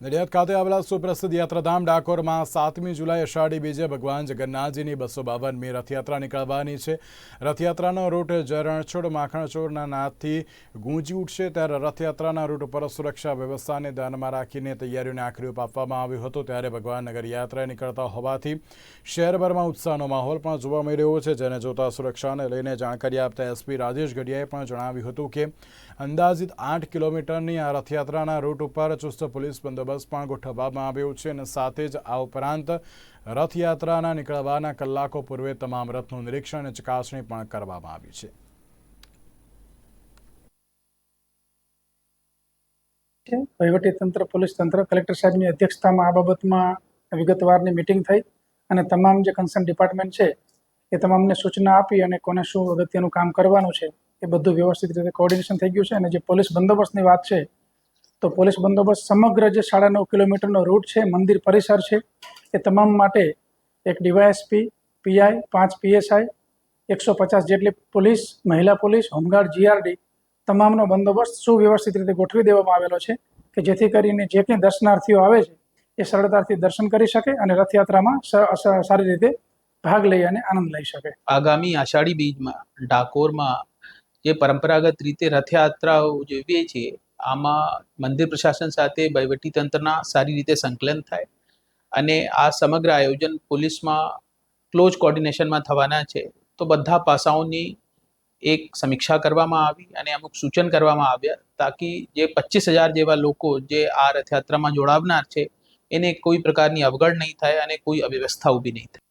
નડિયાદ ખાતે આવેલા સુપ્રસિદ્ધ યાત્રાધામ ડાકોરમાં સાતમી જુલાઈ અષાઢી બીજે ભગવાન જગન્નાથજીની બસો બાવનમી રથયાત્રા નીકળવાની છે. રથયાત્રાનો રૂટ જરણછોડ માખણછોડના નાદથી ગુંજી ઉઠશે ત્યારે રથયાત્રાના રૂટ પર સુરક્ષા વ્યવસ્થાને ધ્યાનમાં રાખીને તૈયારીઓને આખરી આપવામાં આવ્યું હતું ત્યારે ભગવાન નગર યાત્રા નીકળતા હોવાથી શહેરભરમાં ઉત્સાહનો માહોલ પણ જોવા મળી રહ્યો છે. જેને જોતા સુરક્ષાને લઈને જાણકારી આપતા એસપી રાજેશ ગઢિયાએ પણ જણાવ્યું હતું કે અંદાજિત આઠ કિલોમીટરની આ રથયાત્રાના રૂટ ઉપર ચુસ્ત પોલીસ બંદોબસ્ત પણ ગોઠવવામાં આવ્યો છે અને સાથે જ આ ઉપરાંત રથયાત્રાના નીકળવાના કલાકો પૂર્વે તમામ રથનું નિરીક્ષણ અને ચકાસણી પણ કરવામાં આવી છે. વહીવટીતંત્ર વહીવટી તંત્ર, પોલીસ તંત્ર, કલેક્ટર સાહેબની અધ્યક્ષતામાં આ બાબતમાં વિગતવારની મિટિંગ થઈ અને તમામ જે કન્સર્ન ડિપાર્ટમેન્ટ છે એ તમામને સૂચના આપી અને કોને શું અગત્યનું કામ કરવાનું છે એ બધું વ્યવસ્થિત રીતે કોઓર્ડિનેશન થઈ ગયું છે અને જે પોલીસ બંદોબસ્તની વાત છે તો પોલીસ બંદોબસ્ત સમગ્ર જે સાડા નવ કિલોમીટરનો રૂટ છે, મંદિર પરિસર છે, એ તમામ માટે એક ડીવાયએસપી, પીઆઈ, પાંચ પીએસઆઈ, એકસો પચાસ જેટલી પોલીસ, મહિલા પોલીસ, હોમગાર્ડ, જીઆરડી તમામનો બંદોબસ્ત સુવ્યવસ્થિત રીતે ગોઠવી દેવામાં આવેલો છે કે જેથી કરીને જે કંઈ દર્શનાર્થીઓ આવે છે, એ સરળતાથી દર્શન કરી શકે અને રથયાત્રામાં સારી રીતે ભાગ લઈ અને આનંદ લઈ શકે. આગામી આષાઢી બીજમાં, ડાકોરમાં જે પરંપરાગત રીતે રથયાત્રાઓ ઉજવીએ છીએ આમાં મંદિર પ્રશાસન સાથે તંત્રના સારી રીતે સંકલન થાય અને આ સમગ્ર આયોજન પોલીસમાં ક્લોઝ કોર્ડિનેશનમાં થવાના છે, તો બધા પાસાઓની એક સમીક્ષા કરવામાં આવી અને અમુક સૂચન કરવામાં આવ્યા તાકી જે પચીસ હજાર જેવા લોકો જે આ રથયાત્રામાં જોડાવનાર છે, એને કોઈ પ્રકારની અવગણ નહીં થાય અને કોઈ અવ્યવસ્થા ઊભી નહીં થાય.